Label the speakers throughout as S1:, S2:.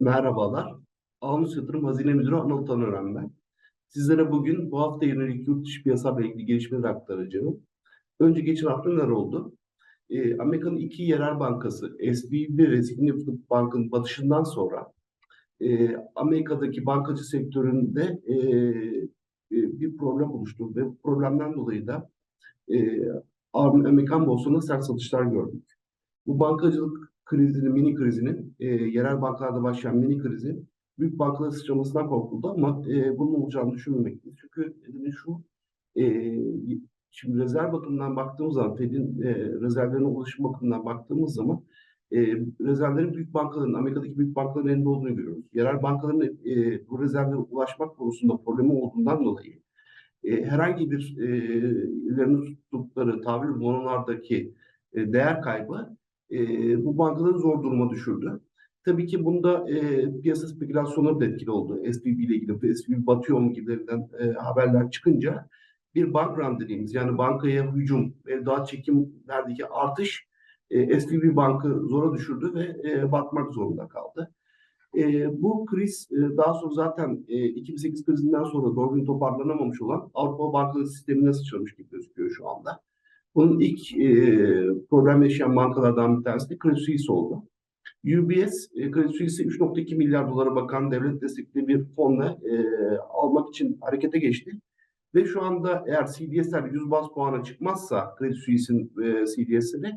S1: Merhabalar. Ağustos Yatırım Hazine Müdürü Anıl Tanören ben. Sizlere bugün bu hafta yönelik yurt dışı piyasalarla ilgili gelişmeleri aktaracağım. Önce geçen hafta neler oldu? Ee, Amerika'nın iki yerel bankası SVB ve Significant Bank'ın batışından sonra e, Amerika'daki bankacı sektöründe e, e, bir problem oluştu ve bu problemden dolayı da e, Amerikan borsasında sert satışlar gördük. Bu bankacılık krizinin, mini krizinin, e, yerel bankalarda başlayan mini krizin büyük bankaların sıçramasından korkuldu ama e, bunun olacağını düşünmemekteyiz. Çünkü nedeni şu, e, şimdi rezerv bakımından baktığımız zaman, Fed'in e, rezervlerine ulaşım bakımından baktığımız zaman e, rezervlerin büyük bankaların, Amerika'daki büyük bankaların elinde olduğunu görüyoruz. Yerel bankaların e, bu rezervlere ulaşmak konusunda problemi olduğundan dolayı e, herhangi bir e, ilerini tuttukları tahvil bonolardaki e, değer kaybı e, bu bankaları zor duruma düşürdü. Tabii ki bunda e, piyasa spekülasyonları da etkili oldu. SVB ile ilgili, SVB batıyor mu gibilerinden e, haberler çıkınca bir bank run dediğimiz yani bankaya hücum daha çekimlerdeki artış e, SVB bankı zora düşürdü ve e, batmak zorunda kaldı. E, bu kriz e, daha sonra zaten e, 2008 krizinden sonra doğru toparlanamamış olan Avrupa bankası sistemine sıçramış gibi gözüküyor şu anda. Bunun ilk e, problem yaşayan bankalardan bir tanesi de Credit Suisse oldu. UBS, e, Credit Suisse'i 3.2 milyar dolara bakan devlet destekli bir fonla e, almak için harekete geçti. Ve şu anda eğer CDS'ler 100 bas puana çıkmazsa Credit Suisse'in e, CDS'leri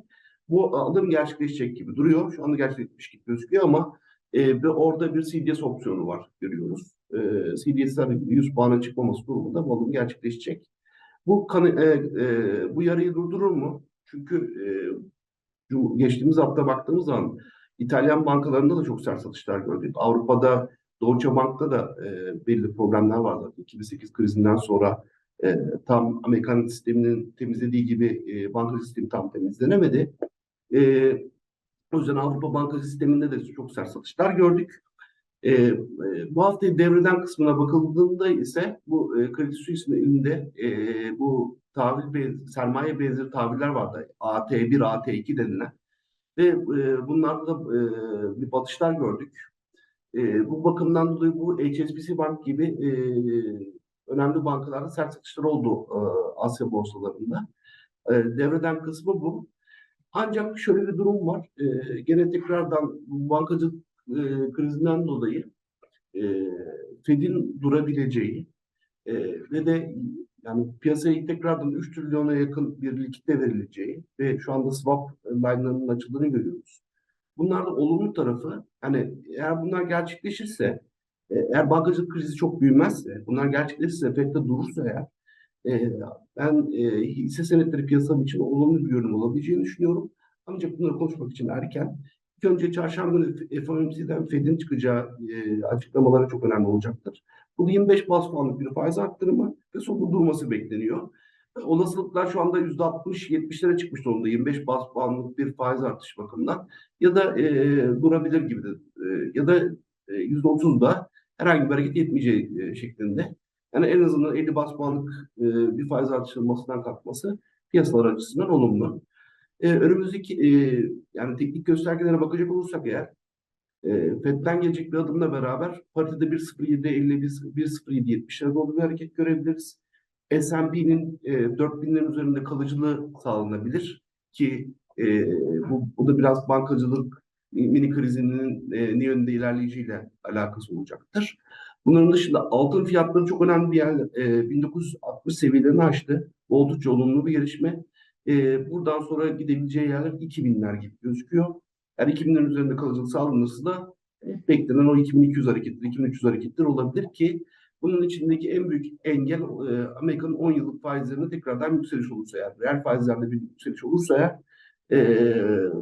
S1: bu alım gerçekleşecek gibi duruyor. Şu anda gerçekleşmiş gibi gözüküyor ama e, ve orada bir CDS opsiyonu var görüyoruz. E, CDS'ler 100 puana çıkmaması durumunda bu alım gerçekleşecek. Bu kanı, e, e, bu yarayı durdurur mu? Çünkü e, geçtiğimiz hafta baktığımız zaman İtalyan bankalarında da çok sert satışlar gördük. Avrupa'da Deutsche Bank'ta da e, belli problemler vardı. 2008 krizinden sonra e, tam Amerikan sisteminin temizlediği gibi e, banka sistemi tam temizlenemedi. E, o yüzden Avrupa banka sisteminde de çok sert satışlar gördük. E, e, bu hafta devreden kısmına bakıldığında ise bu e, Credit Suisse'in elinde e, bu tahvil sermaye benzeri tahviller vardı. AT1, AT2 denilen. Ve e, bunlarda e, bir batışlar gördük. E, bu bakımdan dolayı bu HSBC Bank gibi e, önemli bankalarda sert satışlar oldu e, Asya borsalarında. E, devreden kısmı bu. Ancak şöyle bir durum var. E, gene tekrardan bankacılık e, krizinden dolayı e, Fed'in durabileceği e, ve de yani piyasaya tekrardan 3 trilyona yakın bir likitte verileceği ve şu anda swap line'larının açıldığını görüyoruz. Bunlar da olumlu tarafı hani eğer bunlar gerçekleşirse e, eğer bankacılık krizi çok büyümezse bunlar gerçekleşirse FED'de durursa eğer e, ben e, hisse senetleri piyasam için olumlu bir görünüm olabileceğini düşünüyorum. Ancak bunları konuşmak için erken. İlk önce çarşamba günü FOMC'den Fed'in çıkacağı e, açıklamaları çok önemli olacaktır. Bu 25 bas puanlık bir faiz arttırımı ve sonunda durması bekleniyor. Olasılıklar şu anda %60-70'lere çıkmış durumda 25 bas puanlık bir faiz artış bakımından. Ya da e, durabilir gibi de e, ya da e, %30'da herhangi bir hareket etmeyeceği e, şeklinde. Yani en azından 50 bas puanlık e, bir faiz artışılmasından kalkması piyasalar açısından olumlu. E, önümüzdeki e, yani teknik göstergelere bakacak olursak eğer e, FED'den gelecek bir adımla beraber paritede 1.07 50 1.07 70'lere doğru bir hareket görebiliriz. S&P'nin e, 4000'lerin üzerinde kalıcılığı sağlanabilir ki e, bu, bu da biraz bankacılık mini krizinin e, ne yönde ilerleyeceğiyle alakası olacaktır. Bunların dışında altın fiyatları çok önemli bir yer. E, 1960 seviyelerini aştı. Oldukça olumlu bir gelişme. E, buradan sonra gidebileceği yerler 2000'ler gibi gözüküyor. Eğer 2000'lerin üzerinde kalıcılık sağlanırsa da e, beklenen o 2200 hareketler, 2300 hareketler olabilir ki bunun içindeki en büyük engel e, Amerika'nın 10 yıllık faizlerinde tekrardan yükseliş olursa eğer, reel faizlerde bir yükseliş olursa eğer e,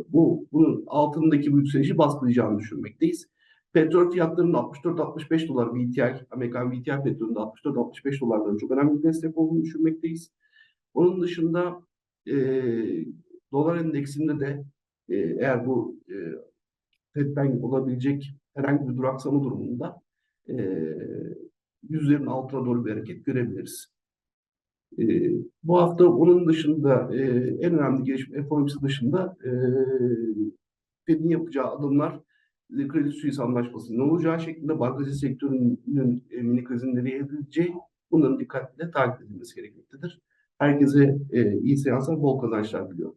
S1: bu bunun altındaki bu yükselişi baskılayacağını düşünmekteyiz. Petrol fiyatlarının 64-65 dolar BTI, Amerikan BTI petrolünde 64-65 dolarların çok önemli bir destek olduğunu düşünmekteyiz. Onun dışında e, dolar endeksinde de e, eğer bu e, FED'den olabilecek herhangi bir duraksama durumunda e, yüzlerin altına doğru bir hareket görebiliriz. E, bu hafta onun dışında e, en önemli gelişme FOMC dışında e, Fed'in yapacağı adımlar e, Credit Suisse anlaşmasının ne olacağı şeklinde bankacı sektörünün e, mini krizin nereye evrileceği bunların dikkatle takip edilmesi gerekmektedir. Herkese e, iyi seanslar, bol kazançlar diliyorum.